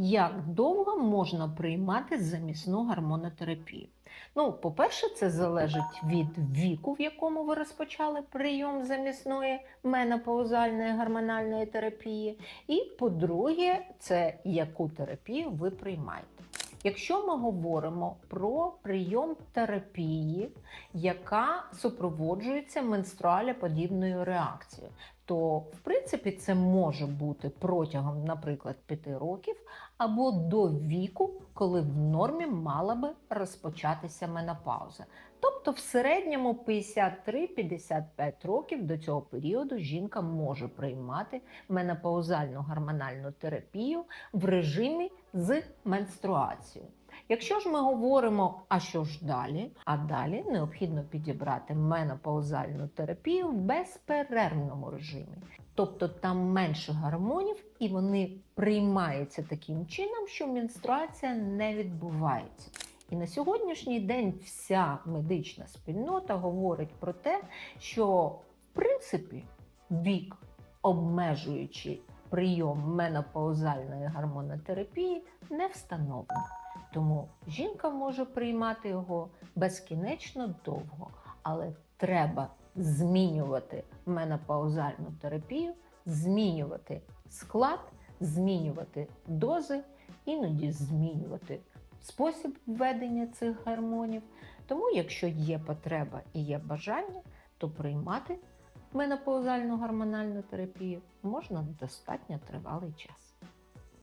Як довго можна приймати замісну гормонотерапію? Ну, по-перше, це залежить від віку, в якому ви розпочали прийом замісної менопаузальної гормональної терапії. І по-друге, це яку терапію ви приймаєте. Якщо ми говоримо про прийом терапії, яка супроводжується менструалеподібною реакцією, то в принципі це може бути протягом, наприклад, 5 років або до віку, коли в нормі мала би розпочатися менопауза. Тобто, в середньому 53-55 років до цього періоду жінка може приймати менопаузальну гормональну терапію в режимі з менструацією. Якщо ж ми говоримо, а що ж далі? А далі необхідно підібрати менопаузальну терапію в безперервному режимі. Тобто там менше гормонів, і вони приймаються таким чином, що менструація не відбувається. І на сьогоднішній день вся медична спільнота говорить про те, що в принципі вік, обмежуючи прийом менопаузальної гормонотерапії, не встановлено. Тому жінка може приймати його безкінечно довго, але треба змінювати менопаузальну терапію, змінювати склад, змінювати дози, іноді змінювати спосіб введення цих гормонів. Тому, якщо є потреба і є бажання, то приймати менопаузальну гормональну терапію можна достатньо тривалий час.